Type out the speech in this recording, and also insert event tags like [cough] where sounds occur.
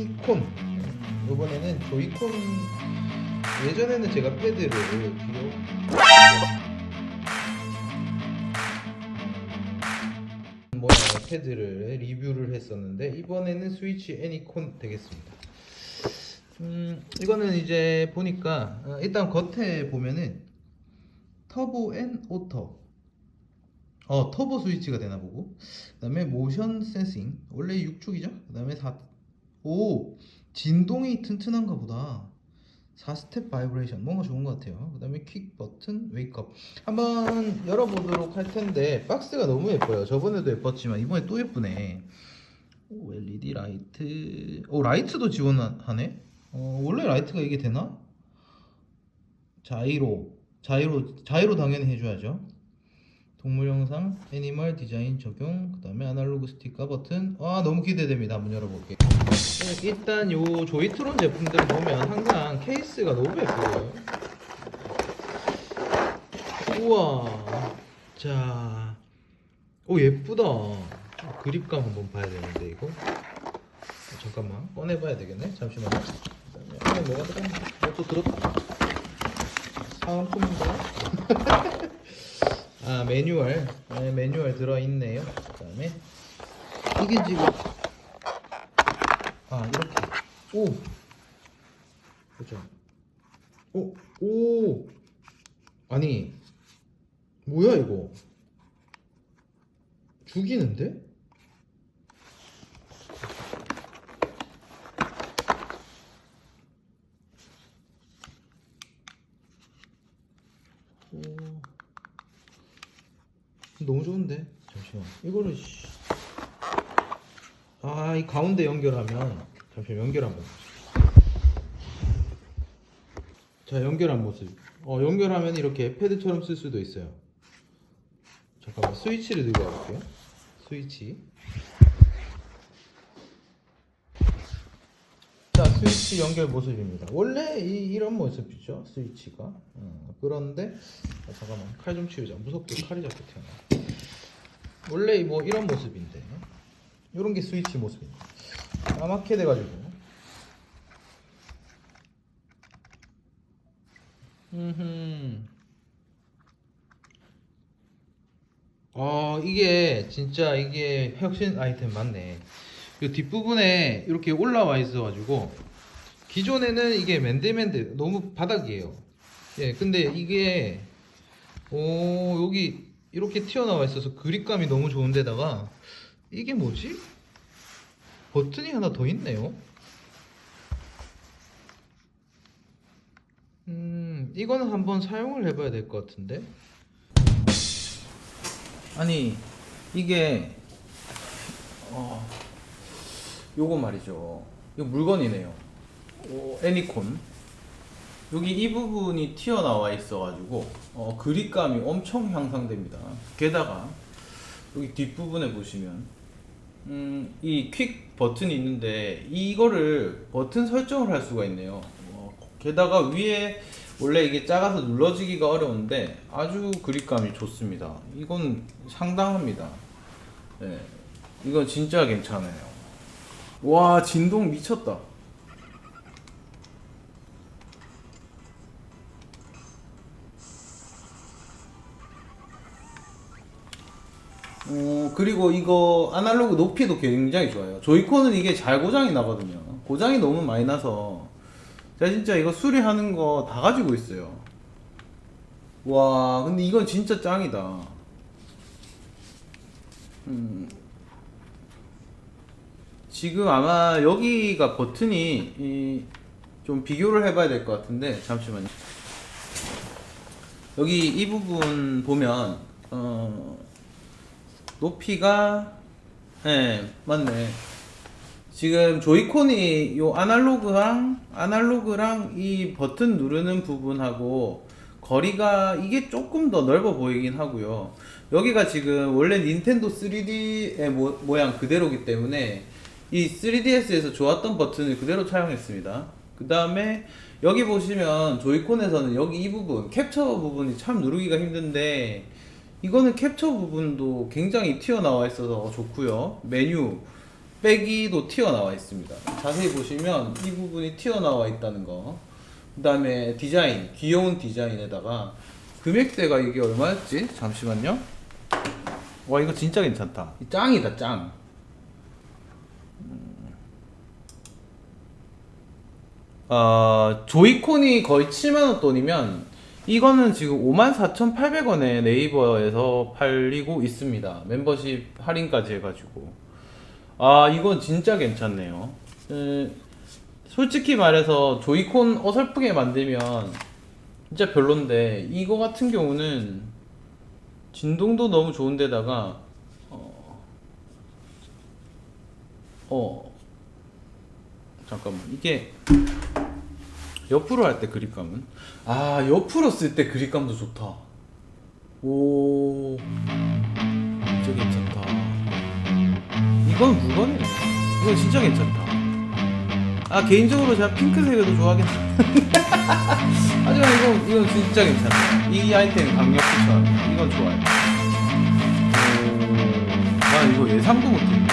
애니콘. 이번에는 조이콘. 예전에는 제가 패드를 비교 뭐야 패드를 리뷰를 했었는데 이번에는 스위치 애니콘 되겠습니다. 음 이거는 이제 보니까 어, 일단 겉에 보면은 터보 앤 오터. 어 터보 스위치가 되나 보고. 그 다음에 모션 센싱. 원래 6축이죠? 그 다음에 4 오 진동이 튼튼한가 보다. 4스텝 바이브레이션. 뭔가 좋은 것 같아요. 그 다음에 퀵 버튼 웨이크업. 한번 열어보도록 할 텐데 박스가 너무 예뻐요. 저번에도 예뻤지만 이번에 또 예쁘네. 오 LED 라이트. 오 라이트도 지원하네? 어, 원래 라이트가 이게 되나? 자이로. 자이로 자이로 당연히 해줘야죠. 동물 영상, 애니멀 디자인 적용, 그 다음에 아날로그 스티커 버튼. 아 너무 기대됩니다. 한번 열어볼게요. 네, 일단 요 조이트론 제품들 보면 항상 케이스가 너무 예뻐요. 우와, 자, 오 예쁘다. 그립감 한번 봐야 되는데 이거. 어, 잠깐만 꺼내봐야 되겠네. 그다음에 안에 뭐가 들었나? 뭐또 들었다. 사은품인가? [laughs] 아 매뉴얼 네, 매뉴얼 들어있네요 그 다음에 이게 지금 아 이렇게. 오. 보자 오, 오. 아니 뭐야 이거? 죽이는데? 오. 너무 좋은데? 잠시만. 이거를 씨. 아, 이 가운데 연결하면 잠시만 연결 한번. 자 연결한 모습. 어 연결하면 이렇게 패드처럼 쓸 수도 있어요. 잠깐만 스위치를 들고 와볼게요. 스위치. 자 스위치 연결 모습입니다. 원래 이, 이런 모습이죠 스위치가. 어, 그런데 아, 잠깐만 칼 좀 치우자. 무섭게 칼이 자꾸 튀어나 원래 뭐 이런 모습인데 이런 게 스위치 모습입니다. 까맣게 돼가지고. 음흠. 아 이게 진짜 이게 혁신 아이템 맞네. 이 뒷부분에 이렇게 올라와 있어 가지고 기존에는 이게 맨들맨들 너무 바닥이에요. 예 근데 이게 오 여기 이렇게 튀어나와 있어서 그립감이 너무 좋은데다가 이게 뭐지? 버튼이 하나 더 있네요. 음 이거는 한번 사용을 해봐야 될 것 같은데. 아니 이게 어 요거 말이죠. 이거 물건이네요. 어, 애니콘. 여기 이 부분이 튀어나와 있어가지고 어, 그립감이 엄청 향상됩니다. 게다가 여기 뒷부분에 보시면 음, 이 퀵 버튼이 있는데 이거를 버튼 설정을 할 수가 있네요. 어, 게다가 위에 원래 이게 작아서 눌러지기가 어려운데 아주 그립감이 좋습니다. 이건 상당합니다. 네, 이건 진짜 괜찮아요. 와 진동 미쳤다 어, 그리고 이거 아날로그 높이도 굉장히 좋아요. 조이콘은 이게 잘 고장이 나거든요. 고장이 너무 많이 나서 제가 진짜 이거 수리하는 거 다 가지고 있어요. 와, 근데 이건 진짜 짱이다. 음, 지금 아마 여기가 버튼이 이, 좀 비교를 해봐야 될 것 같은데 잠시만요. 여기 이 부분 보면 어, 높이가 예 맞네. 지금 조이콘이 요 아날로그랑 아날로그랑 이 버튼 누르는 부분하고 거리가 이게 조금 더 넓어 보이긴 하고요. 여기가 지금 원래 닌텐도 3D의 모, 모양 그대로기 때문에 이 3DS에서 좋았던 버튼을 그대로 차용했습니다. 그 다음에 여기 보시면 조이콘에서는 여기 이 부분 캡처 부분이 참 누르기가 힘든데 이거는 캡처 부분도 굉장히 튀어나와 있어서 좋고요 메뉴 빼기도 튀어나와 있습니다. 자세히 보시면 이 부분이 튀어나와 있다는 거. 그 다음에 디자인, 귀여운 디자인에다가 금액대가 이게 얼마였지? 잠시만요. 와 이거 진짜 괜찮다. 이 짱이다 짱. 음. 어, 조이콘이 거의 7만원 돈이면 이거는 지금 54,800원에 네이버에서 팔리고 있습니다. 멤버십 할인까지 해가지고. 아, 이건 진짜 괜찮네요. 에, 솔직히 말해서 조이콘 어설프게 만들면 진짜 별론데 이거 같은 경우는 진동도 너무 좋은데다가 어, 어 잠깐만 이게 옆으로 할 때 그립감은? 아 옆으로 쓸 때 그립감도 좋다. 오 진짜 괜찮다. 이건 물건이네 이건 진짜 괜찮다. 아 개인적으로 제가 핑크색을 더 좋아하긴 하지만 이건 이건 진짜 괜찮아 이 아이템 강력 추천. 이건 좋아요. 오, 나 이거 예상도 못했네